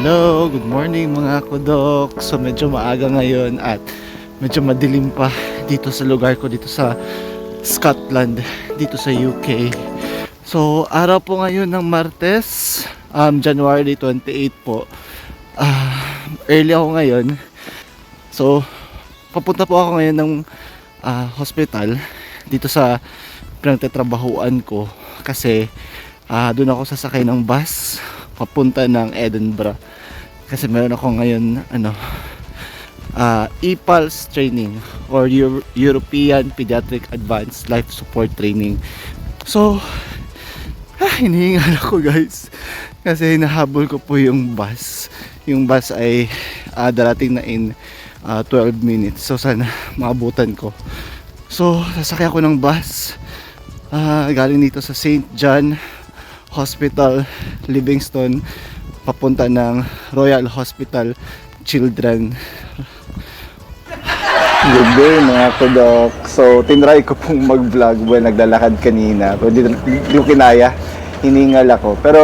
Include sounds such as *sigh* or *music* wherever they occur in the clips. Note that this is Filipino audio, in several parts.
Hello, good morning mga kudok. So medyo maaga ngayon at medyo madilim pa dito sa lugar ko dito sa Scotland, dito sa UK. So araw po ngayon ng Martes, um, January 28 po. Ah, early ako ngayon. So papunta po ako ngayon ng ah, hospital dito sa pinagtatrabahuan ko kasi ah, doon ako sasakay ng bus papunta ng Edinburgh. Kasi meron ako ngayon ano ah, EPALS training or Euro- European Pediatric Advanced Life Support Training. So ah, hinihingal ako guys. Kasi hinahabol ko po yung bus. Yung bus ay ah, darating na in ah, 12 minutes. So sana maabutan ko. So sasakay ako ng bus ah, galing dito sa St. John Hospital Livingston papunta ng Royal Hospital Children Good day mga kudok. So, tinry ko pong mag-vlog when naglalakad kanina. Pero di, di ko kinaya. Hiningal ako. Pero,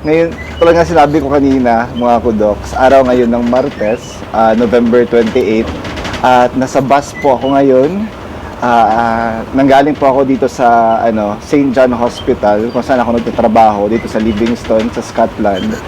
ngayon, tulad nga sinabi ko kanina, mga kudoks, araw ngayon ng Martes, ah, November 28. At nasa bus po ako ngayon. Ah, ah, nanggaling po ako dito sa ano, St. John Hospital, kung saan ako nagtatrabaho, dito sa Livingston, sa Scotland.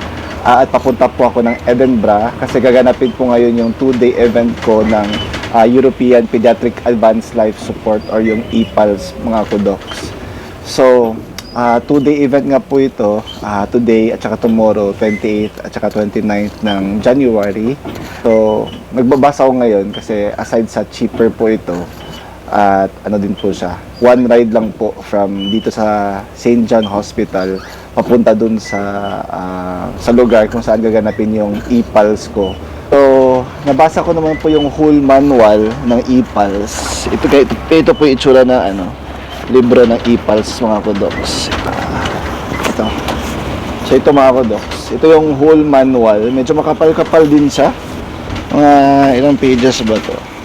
Ah, at papunta po ako ng Edinburgh kasi gaganapin po ngayon yung two-day event ko ng ah, European Pediatric Advanced Life Support or yung EPALS mga kudoks. So, ah, two-day event nga po ito, ah, today at saka tomorrow, 28 at saka 29 ng January. So, nagbabasa ako ngayon kasi aside sa cheaper po ito, at ano din po siya, one ride lang po from dito sa St. John Hospital papunta dun sa ah, sa lugar kung saan gaganapin yung EPALS ko. So, nabasa ko naman po yung whole manual ng EPALS. Ito, ito, ito po yung itsura na ano, libro ng EPALS mga kodoks. Ito. So, ito mga kodoks. Ito yung whole manual. Medyo makapal-kapal din siya. Mga ilang pages ba to?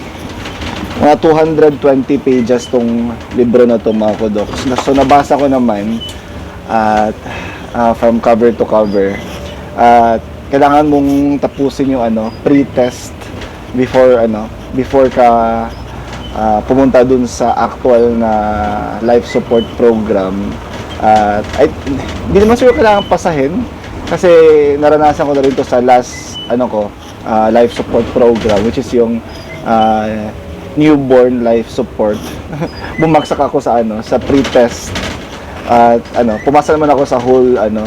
Mga 220 pages tong libro na to mga kodoks. So nabasa ko naman at ah, from cover to cover. At kailangan mong tapusin yung ano, pre-test before ano, before ka ah, pumunta dun sa actual na life support program. At ay, hindi naman siguro kailangan pasahin kasi naranasan ko na rin to sa last ano ko, ah, life support program which is yung ah, newborn life support. *laughs* Bumagsak ako sa ano, sa pre-test. At ano, pumasa naman ako sa whole ano,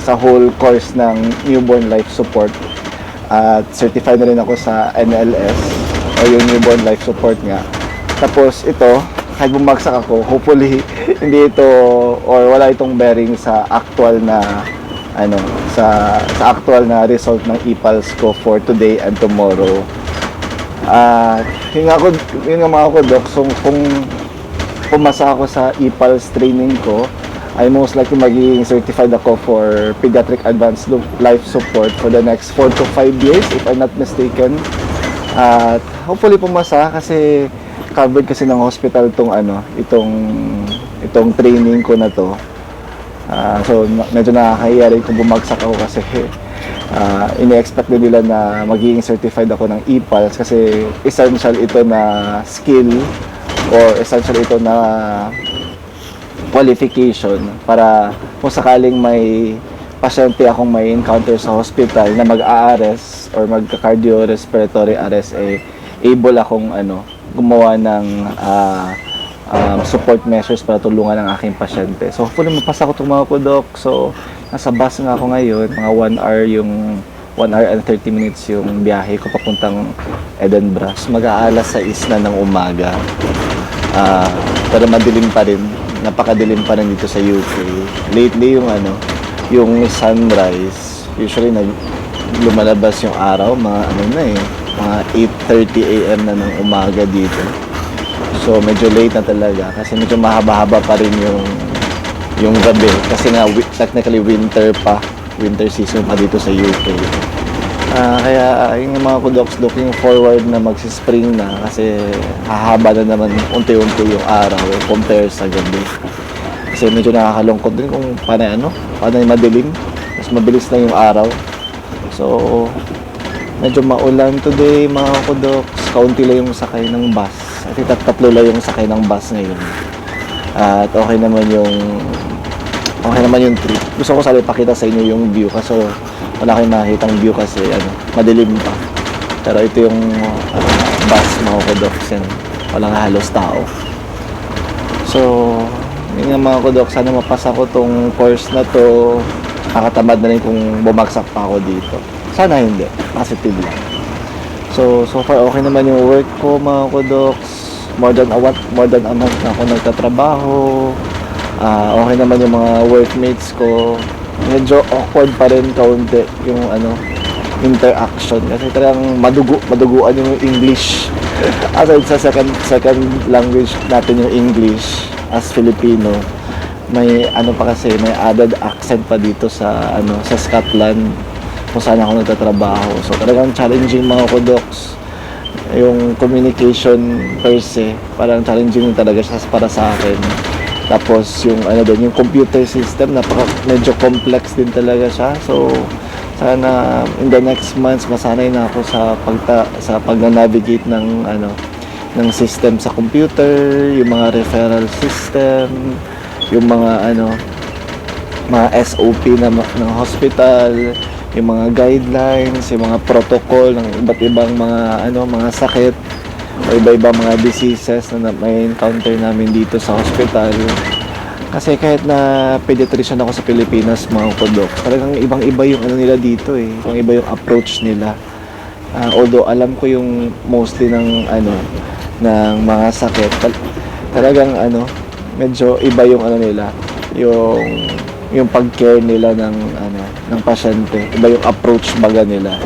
sa whole course ng newborn life support. At certified na rin ako sa NLS o yung newborn life support nga. Tapos ito, kahit bumagsak ako, hopefully *laughs* hindi ito or wala itong bearing sa actual na ano sa sa actual na result ng EPALS ko for today and tomorrow. Ah, yun nga ako, yun nga mga ko, so, kung pumasa ako sa EPALS training ko, I most likely magiging certified ako for Pediatric Advanced Life Support for the next 4 to 5 years, if I'm not mistaken. At hopefully pumasa kasi covered kasi ng hospital itong ano, itong itong training ko na to. Ah, so medyo nakakahiya rin kung bumagsak ako kasi ah, ini-expect din nila na magiging certified ako ng EPALS kasi essential ito na skill or essential ito na qualification para kung sakaling may pasyente akong may encounter sa hospital na mag-ARS or magka-cardiorespiratory arrest eh able akong ano gumawa ng ah, um, support measures para tulungan ang aking pasyente. So hopefully mapasa ko itong mga kudok. So nasa bus nga ako ngayon, mga 1 hour yung 1 hour and 30 minutes yung biyahe ko papuntang Edinburgh. Mag-aalas 6 na ng umaga. Ah, pero madilim pa rin. Napakadilim pa rin dito sa UK. Lately yung ano, yung sunrise, usually nag lumalabas yung araw, mga ano na eh, mga 8.30 a.m. na ng umaga dito. So medyo late na talaga kasi medyo mahaba-haba pa rin yung yung gabi kasi nga technically winter pa, winter season pa dito sa UK. Ah, kaya ah, yung mga kudoks looking forward na magsi-spring na kasi hahaba na naman unti-unti yung araw compare sa gabi. Kasi medyo nakakalungkot din kung paano ano, paano yung madilim. Mas mabilis lang yung araw. So, medyo maulan today mga kudoks. Kaunti lang yung sakay ng bus. At tat- tatlo lang yung sakay ng bus ngayon. At okay naman yung okay naman yung trip. Gusto ko sana ipakita sa inyo yung view kasi wala kayong makikitang view kasi ano, madilim pa. Pero ito yung uh, bus mga kudoks yan. Walang halos tao. So, yun nga mga kudok, sana mapasa ko tong course na to. Nakatamad na rin kung bumagsak pa ako dito. Sana hindi. Positive lang. So, so far okay naman yung work ko mga kudoks. More than a what, more than a month na ako nagtatrabaho. Ah, okay naman yung mga workmates ko. Medyo awkward pa rin kaunti yung ano, interaction. Kasi talagang madugo maduguan yung English. Aside sa second second language natin yung English as Filipino may ano pa kasi may added accent pa dito sa ano sa Scotland kung saan ako nagtatrabaho. So talagang challenging mga kodoks. Yung communication per se parang challenging talaga siya para sa akin tapos yung ano din yung computer system napaka medyo complex din talaga siya. So sana in the next months masanay na ako sa pagta sa pag-navigate ng ano ng system sa computer, yung mga referral system, yung mga ano mga SOP na ng hospital, yung mga guidelines, yung mga protocol ng iba't ibang mga ano mga sakit o iba-ibang mga diseases na may encounter namin dito sa hospital. Kasi kahit na pediatrician ako sa Pilipinas, mga kodok, talagang ibang-iba yung ano nila dito eh. Ibang-iba yung approach nila. Ah, although alam ko yung mostly ng ano ng mga sakit, tal- talagang ano medyo iba yung ano nila, yung yung pag-care nila ng ano ng pasyente. Iba yung approach baga nila.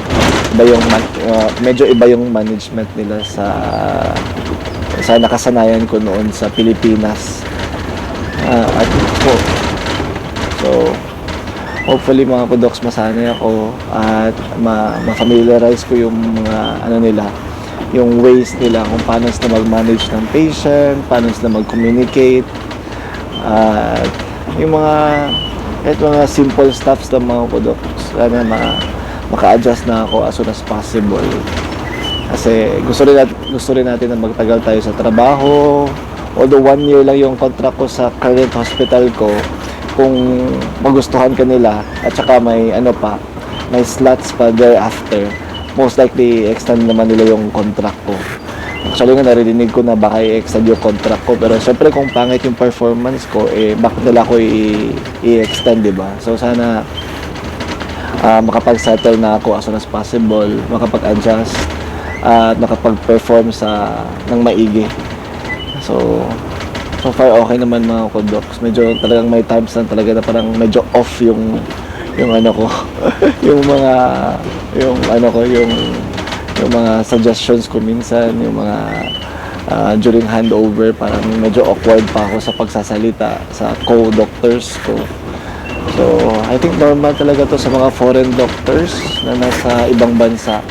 Iba yung ah, medyo iba yung management nila sa sa nakasanayan ko noon sa Pilipinas. Ah, at po. So, hopefully mga kudoks masanay ako at ma- ma-familiarize ko yung mga ano nila, yung ways nila kung paano sila mag-manage ng patient, paano sila mag-communicate, at yung mga kahit mga simple stuffs ng mga kudoks, sana ma- maka-adjust na ako as soon as possible. Kasi gusto rin, nat- gusto rin natin na magtagal tayo sa trabaho. Although one year lang yung contract ko sa current hospital ko, kung magustuhan ka nila at saka may ano pa, may slots pa thereafter, most likely extend naman nila yung contract ko. Actually nga narinig ko na baka i-extend yung contract ko pero syempre kung pangit yung performance ko eh bakit nila ako i-extend di ba? So sana ah, makapag-settle na ako as soon as possible, makapag-adjust at makapag-perform sa ng maigi. So, so far okay naman mga kodoks. Medyo talagang may times lang talaga na parang medyo off yung yung ano ko, *laughs* yung mga yung ano ko, yung yung mga suggestions ko minsan, yung mga ah, during handover parang medyo awkward pa ako sa pagsasalita sa co-doctors ko. So, I think normal talaga to sa mga foreign doctors na nasa ibang bansa.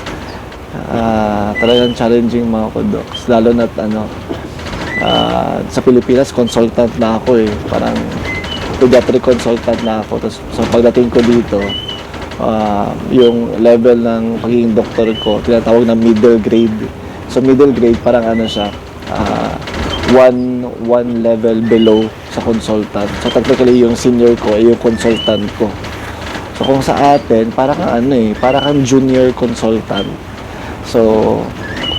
Ah, talagang challenging mga kodoks. Lalo na't ano, ah, sa Pilipinas, consultant na ako eh. Parang pediatric consultant na ako. Tapos, so pagdating ko dito, ah, yung level ng pagiging doktor ko, tinatawag na middle grade. So, middle grade, parang ano siya, ah, one, one level below sa consultant. So, technically, yung senior ko ay yung consultant ko. So, kung sa atin, parang ano eh, parang kang junior consultant. So,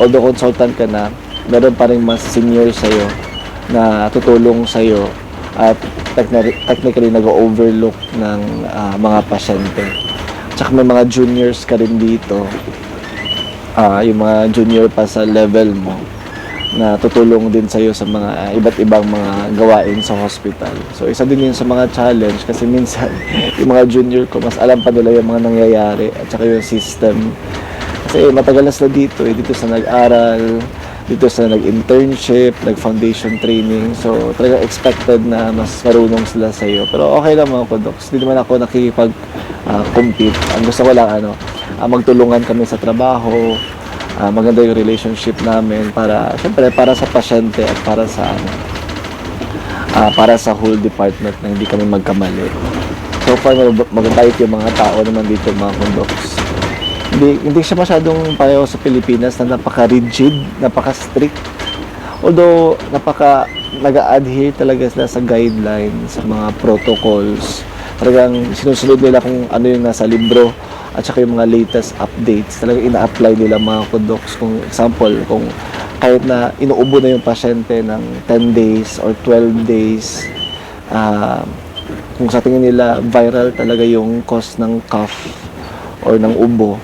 although consultant ka na, meron pa rin mas senior sa'yo na tutulong sa'yo at techni- technically nag-overlook ng ah, mga pasyente. Tsaka may mga juniors ka rin dito, ah, yung mga junior pa sa level mo na tutulong din sa'yo sa mga iba't ibang mga gawain sa hospital. So, isa din yun sa mga challenge kasi *laughs* minsan yung mga junior ko, mas alam pa nila yung mga nangyayari at saka yung system kasi matagal na sila dito eh. Dito sa nag-aral, dito sa nag-internship, nag-foundation training. So, talaga expected na mas marunong sila sa iyo. Pero okay lang mga kodoks. Hindi naman ako nakikipag-compete. Ang gusto ko lang, ano, ah, magtulungan kami sa trabaho. ah, maganda yung relationship namin para, syempre, para sa pasyente at para sa, ano, ah, para sa whole department na hindi kami magkamali. So far, mag- magabait yung mga tao naman dito, mga kondoks. Hindi, hindi siya masyadong pareho sa Pilipinas na napaka-rigid, napaka-strict. Although, napaka nag-adhere talaga sila sa guidelines, sa mga protocols. Talagang sinusunod nila kung ano yung nasa libro at saka yung mga latest updates. Talagang ina-apply nila mga kudoks. Kung example, kung kahit na inuubo na yung pasyente ng 10 days or 12 days, ah, kung sa tingin nila viral talaga yung cause ng cough or ng ubo,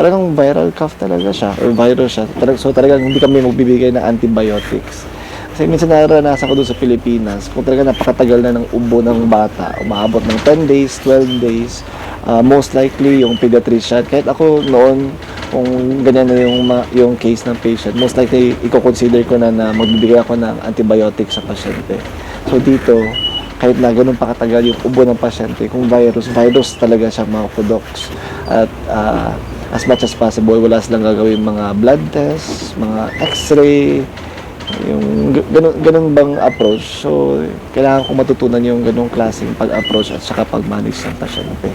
talagang viral cough talaga siya or virus siya. Talag- So talagang hindi kami magbibigay ng antibiotics. Kasi minsan naranasan ko doon sa Pilipinas, kung talaga napakatagal na ng ubo ng bata, umaabot ng 10 days, 12 days, ah, most likely yung pediatrician, kahit ako noon, kung ganyan na yung, yung case ng patient, most likely i-consider ko na na magbibigay ako ng antibiotics sa pasyente. So dito, kahit na ganun pa katagal yung ubo ng pasyente, kung virus, virus talaga siya mga kudoks. At ah, as much as possible, wala silang gagawin mga blood tests, mga x-ray, yung ganun, ganun bang approach. So, kailangan kong matutunan yung ganung klaseng pag-approach at saka pag-manage ng pasyente.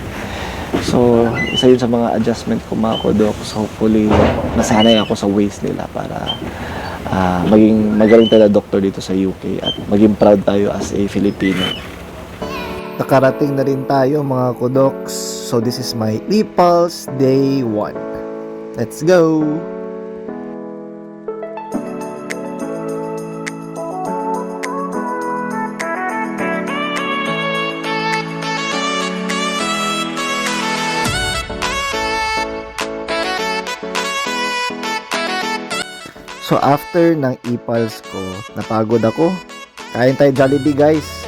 So, isa yun sa mga adjustment ko mga kudoks. Hopefully, nasanay ako sa ways nila para ah, maging magaling talaga doktor dito sa UK at maging proud tayo as a Filipino. Nakarating na rin tayo mga kudoks. So this is my e-pulse day 1. Let's go! So after ng e-pulse ko, napagod ako. Kain tayo Jollibee guys.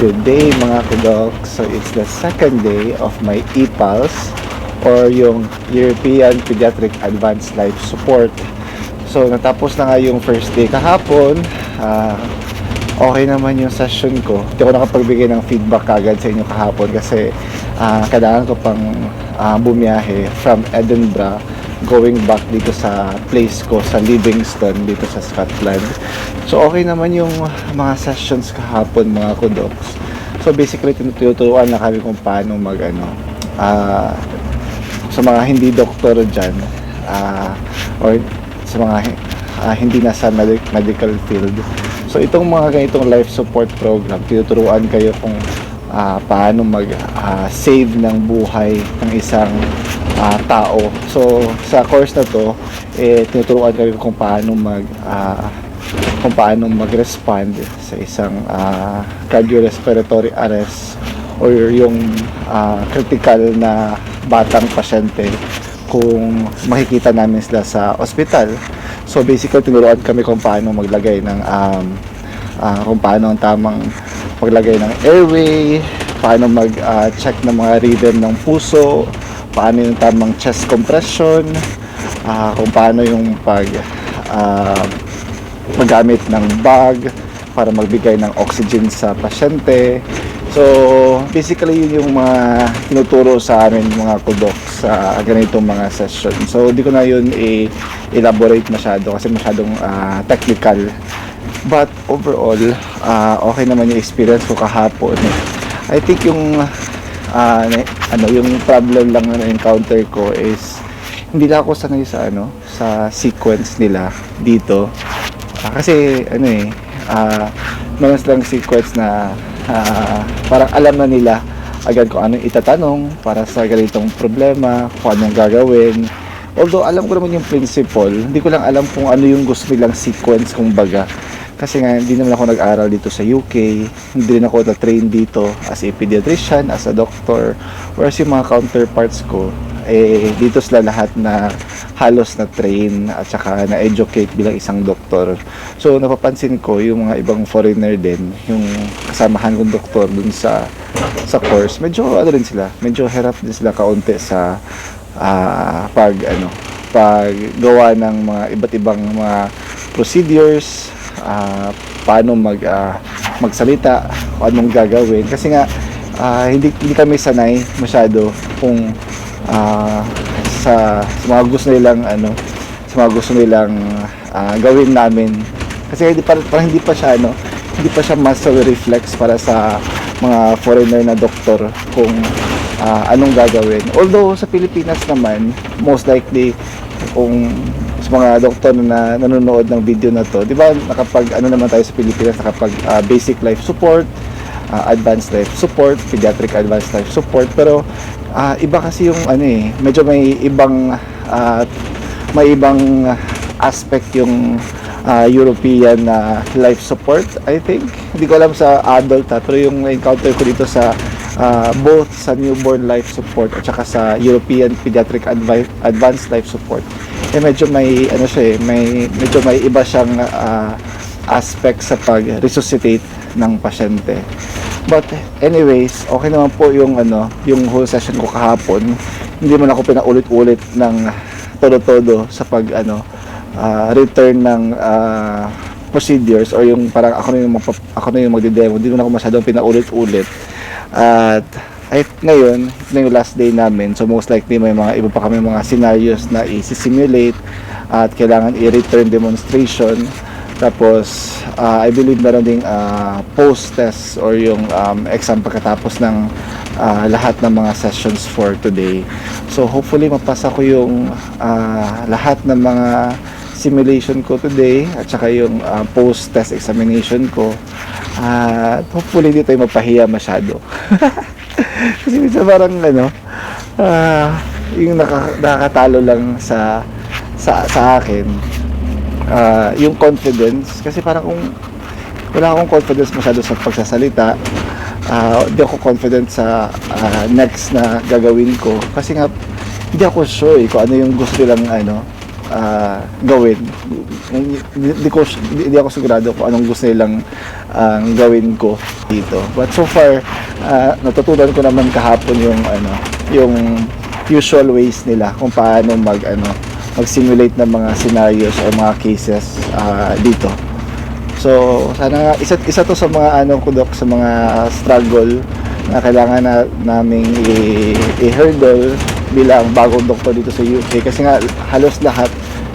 Good day mga kudok. So it's the second day of my e-pulse or yung European Pediatric Advanced Life Support. So natapos na nga yung first day kahapon. Ah, okay naman yung session ko. Hindi ako nakapagbigay ng feedback kagad sa inyo kahapon kasi ah, kailangan ko pang ah, bumiyahe from Edinburgh going back dito sa place ko sa Livingston dito sa Scotland. So okay naman yung mga sessions kahapon mga kudoks. So basically tinuturuan na kami kung paano mag ano ah, sa mga hindi doktor dyan ah, or sa mga ah, hindi nasa medi- medical field. So itong mga ganitong life support program, tinuturuan kayo kung ah, paano mag-save ng buhay ng isang ah, tao. So sa course na to, eh, tinuturuan kayo kung paano mag ah, kung paano mag-respond sa isang ah, cardiorespiratory arrest or yung ah, critical na batang pasyente kung makikita namin sila sa ospital. So basically tinuruan kami kung paano maglagay ng um, ah, kung paano ang tamang maglagay ng airway, paano mag-check ng mga rhythm ng puso, paano yung tamang chest compression, ah, kung paano yung pag ah, paggamit ng bag para magbigay ng oxygen sa pasyente. So, basically yun yung mga tinuturo sa amin mga kudok sa ganitong mga session. So, di ko na yun i-elaborate masyado kasi masyadong ah, technical. But overall, ah, okay naman yung experience ko kahapon. I think yung na- ano yung problem lang na encounter ko is hindi lang ako sanay sa ano sa sequence nila dito Ah, kasi ano eh, ah meron silang sequence na ah, parang alam na nila agad kung anong itatanong para sa ganitong problema, kung anong gagawin. Although alam ko naman yung principle, hindi ko lang alam kung ano yung gusto nilang sequence kung baga. Kasi nga, hindi naman ako nag-aral dito sa UK, hindi rin ako na-train dito as a pediatrician, as a doctor, whereas yung mga counterparts ko, eh, dito sila lahat na halos na train at saka na educate bilang isang doktor. So napapansin ko yung mga ibang foreigner din, yung kasamahan kong doktor dun sa sa course, medyo ano rin sila, medyo hirap din sila kaunti sa ah, pag ano, pag gawa ng mga iba't ibang mga procedures, ah, paano mag ah, magsalita kung anong gagawin. Kasi nga, ah, hindi, hindi kami sanay masyado kung ah, sa, sa mga gusto nilang ano, sa mga gusto nilang ah, gawin namin. Kasi hindi pa, parang hindi pa siya ano, hindi pa siya muscle reflex para sa mga foreigner na doktor kung ah, anong gagawin. Although sa Pilipinas naman, most likely kung sa mga doktor na nanonood ng video na to, di ba nakapag ano naman tayo sa Pilipinas, nakapag ah, basic life support, ah, advanced life support, pediatric advanced life support, pero ah, iba kasi yung ano eh, medyo may ibang ah, may ibang aspect yung ah, European na life support, I think. Hindi ko alam sa adult ha, pero yung encounter ko dito sa ah, both sa newborn life support at saka sa European Pediatric Advi- Advanced Life Support, eh medyo may ano siya eh, may medyo may iba siyang ah, aspect sa pag-resuscitate ng pasyente. But anyways, okay naman po yung ano, yung whole session ko kahapon. Hindi man ako pinaulit-ulit ng todo-todo sa pag ano ah, return ng ah, procedures or yung parang ako na yung magpa- ako na yung magde-demo. Hindi mo na ako masyadong pinaulit-ulit. At ay ngayon, ito na yung last day namin. So most likely may mga iba pa kami mga scenarios na i-simulate at kailangan i-return demonstration. Tapos, ah, I believe meron ding ah, post-test or yung um, exam pagkatapos ng ah, lahat ng mga sessions for today. So, hopefully, mapasa ko yung ah, lahat ng mga simulation ko today at saka yung ah, post-test examination ko. At hopefully, di tayo mapahiya masyado. *laughs* Kasi minsan parang ano, ah, yung naka, nakakatalo lang sa sa, sa akin ah, yung confidence kasi parang kung wala akong confidence masyado sa pagsasalita ah, hindi ako confident sa ah, next na gagawin ko kasi nga hindi ako sure eh, kung ano yung gusto nilang ano ah, gawin. Hindi, ko hindi, hindi ako sigurado kung anong gusto nilang ang gawin ko dito. But so far ah, natutunan ko naman kahapon yung ano yung usual ways nila kung paano mag ano mag-simulate ng mga scenarios o mga cases ah, dito. So, sana isa, isa to sa mga ano ko sa mga struggle na kailangan na naming i-hurdle bilang bagong doktor dito sa UK kasi nga halos lahat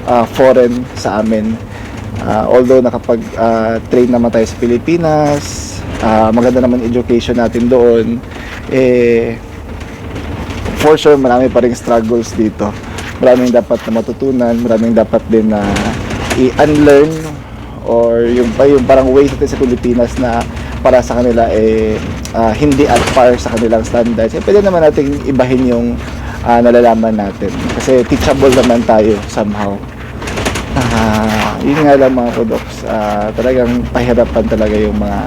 ah, foreign sa amin. Ah, although nakapag ah, train naman tayo sa Pilipinas, ah, maganda naman education natin doon, eh for sure marami pa ring struggles dito. Maraming dapat na matutunan, maraming dapat din na i-unlearn or yung yung parang ways natin sa Pilipinas na para sa kanila eh ah, hindi at par sa kanilang standards. Eh, pwede naman natin ibahin yung ah, nalalaman natin. Kasi teachable naman tayo somehow. Ah, yun nga lang mga kodoks, ah, talagang pahirapan talaga yung mga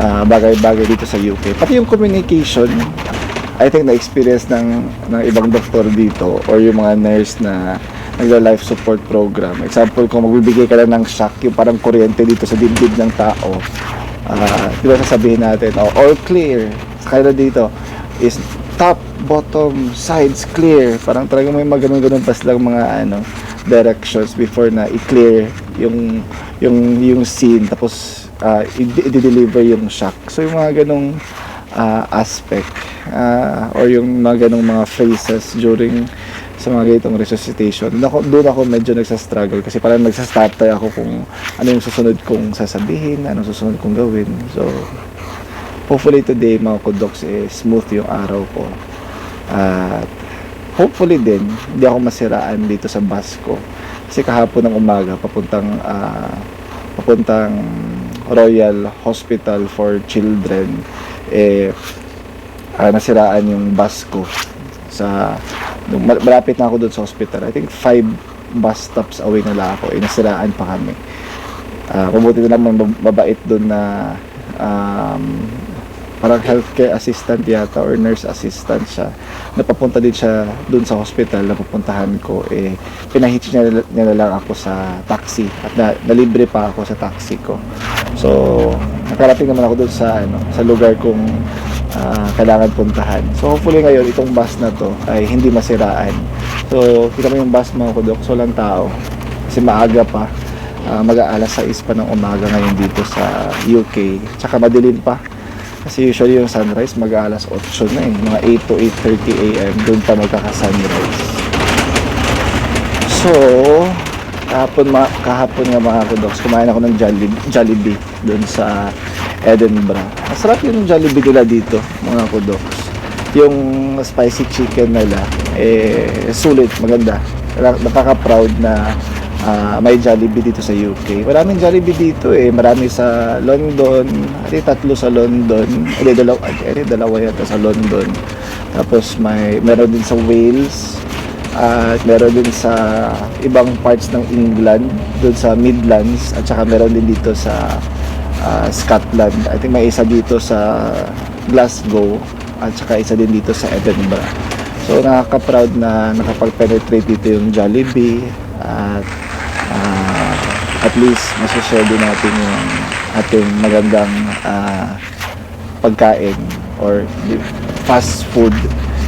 ah, bagay-bagay dito sa UK. Pati yung communication, I think na-experience ng, ng ibang doktor dito or yung mga nurse na nagla-life support program. Example, kung magbibigay ka lang ng shock, yung parang kuryente dito sa dibdib ng tao, ah, di ba sasabihin natin, oh, all clear. Kanila dito is top, bottom, sides clear. Parang talagang may mga ganun-ganun pa silang mga ano, directions before na i-clear yung yung yung scene tapos i- i-deliver yung shock. So yung mga ganong ah, aspect ah, or yung mga ganong mga phrases during sa mga ganitong resuscitation. Doon ako, doon ako medyo nagsa-struggle kasi parang nagsa-stutter ako kung ano yung susunod kong sasabihin, ano susunod kong gawin. So, hopefully today mga kudoks eh, smooth yung araw ko. At hopefully din, hindi ako masiraan dito sa bus ko. Kasi kahapon ng umaga, papuntang, ah, papuntang Royal Hospital for Children, eh, ah, nasiraan yung bus ko sa malapit na ako doon sa hospital. I think five bus stops away na lang ako. Eh, nasiraan pa kami. Ah, mabuti na mab- mabait doon na um, parang healthcare assistant yata or nurse assistant siya. Napapunta din siya doon sa hospital na pupuntahan ko. Eh, pinahitch niya, niya lang ako sa taxi at na, nalibre pa ako sa taxi ko. So, nakarating naman ako doon sa ano, sa lugar kong ah, kailangan puntahan. So, hopefully ngayon itong bus na to ay hindi masiraan. So, kita mo yung bus mga kudok, so lang tao. Kasi maaga pa. Uh, mag-aalas 6 pa ng umaga ngayon dito sa UK. Tsaka madilim pa. Kasi usually yung sunrise mag alas 8 na eh. Mga 8 to 8.30 a.m. Doon pa magkaka-sunrise. So, kahapon, ma kahapon nga mga kudoks, kumain ako ng Jollibee, Jollibee doon sa Edinburgh. Masarap yung Jollibee nila dito, mga kudoks. Yung spicy chicken nila, eh, sulit, maganda. Nak- Nakaka-proud na ah, may Jollibee dito sa UK. Maraming Jollibee dito eh. Marami sa London. Adi tatlo sa London. Adi dalawa, adi dalawa yata sa London. Tapos may meron din sa Wales. At meron din sa ibang parts ng England, doon sa Midlands, at saka meron din dito sa ah, Scotland. I think may isa dito sa Glasgow, at saka isa din dito sa Edinburgh. So nakaka-proud na nakapag-penetrate dito yung Jollibee at ah, at least masashare din natin yung ating magandang ah, pagkain or fast food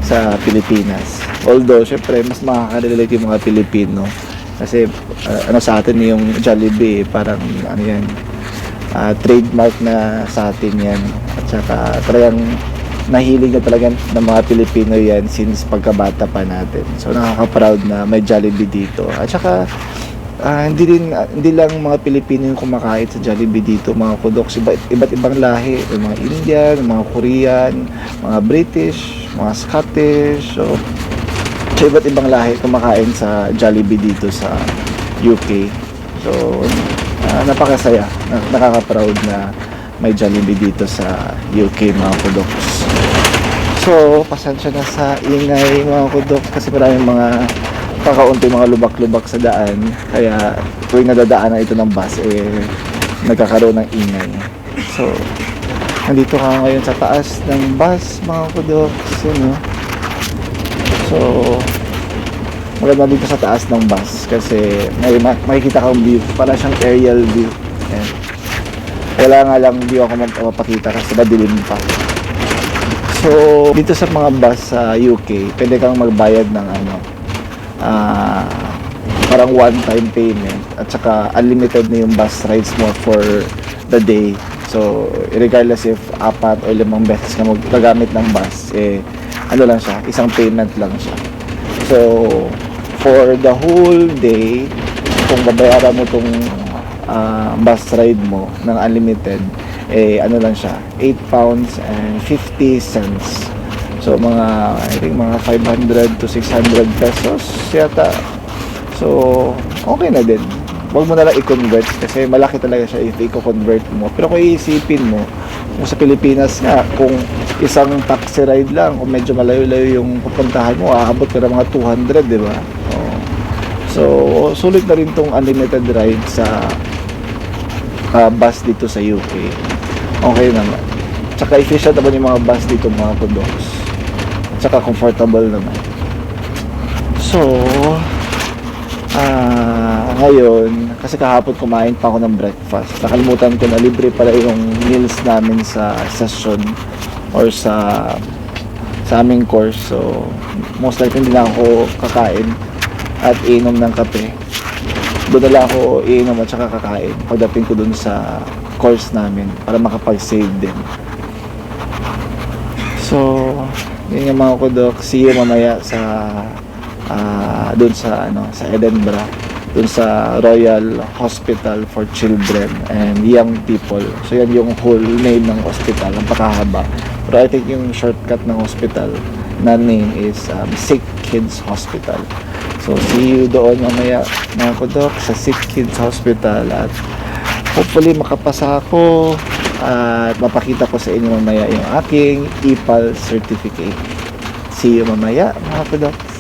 sa Pilipinas. Although, syempre, mas makaka-relate yung mga Pilipino. Kasi, uh, ano sa atin yung Jollibee, parang, ano yan, ah, trademark na sa atin yan. At saka, talagang nahilig na talaga ng mga Pilipino yan since pagkabata pa natin. So, nakaka-proud na may Jollibee dito. At saka, ah, hindi din ah, hindi lang mga Pilipino yung kumakain sa Jollibee dito, mga kudoks, iba, iba't ibang lahi, yung mga Indian, mga Korean, mga British, mga Scottish, so, so iba't ibang lahi kumakain sa Jollibee dito sa UK. So, ah, napakasaya, na- nakaka-proud na may Jollibee dito sa UK mga kudoks. So, pasensya na sa ingay mga kudoks kasi maraming mga kakaunti mga lubak-lubak sa daan. Kaya tuwing nadadaanan ito ng bus, eh, nagkakaroon ng ingay. So, nandito ka ngayon sa taas ng bus mga kudoks. Yun, no? So, maganda dito sa taas ng bus kasi may ma- makikita kang view. Para siyang aerial view. Ayan. Wala nga lang hindi ako mapapakita kasi madilim pa. So, dito sa mga bus sa UK, pwede kang magbayad ng ano, ah, parang one-time payment at saka unlimited na yung bus rides mo for the day. So, regardless if apat o limang beses ka magagamit ng bus, eh, ano lang siya, isang payment lang siya. So, for the whole day, kung babayaran mo tong ah, bus ride mo ng unlimited, eh ano lang siya, 8 pounds and 50 cents. So mga I think mga 500 to 600 pesos yata. So okay na din. Huwag mo na lang i-convert kasi malaki talaga siya if i-convert mo. Pero kung iisipin mo, kung sa Pilipinas nga, kung isang taxi ride lang, kung medyo malayo-layo yung pupuntahan mo, aabot ka ng mga 200, di ba? Oo. So, sulit na rin tong unlimited ride sa ah, bus dito sa UK. Okay naman. Tsaka efficient naman yung mga bus dito mga kudoks. Tsaka comfortable naman. So, ah ngayon, kasi kahapon kumain pa ako ng breakfast. Nakalimutan ko na libre pala yung meals namin sa session or sa sa aming course. So, most likely hindi na ako kakain at inom ng kape. Doon na ako iinom at saka kakain pagdating ko dun sa course namin para makapag-save din. So, yun yung mga kudok. See you mamaya sa ah doon sa ano sa Edinburgh doon sa Royal Hospital for Children and Young People. So yan yung whole name ng hospital, ang pakahaba. Pero I think yung shortcut ng hospital na name is um, Sick Kids Hospital. So see you doon mamaya mga kudok sa Sick Kids Hospital at hopefully makapasa ako at mapakita ko sa inyo mamaya yung aking EPAL certificate. See you mamaya mga kudok.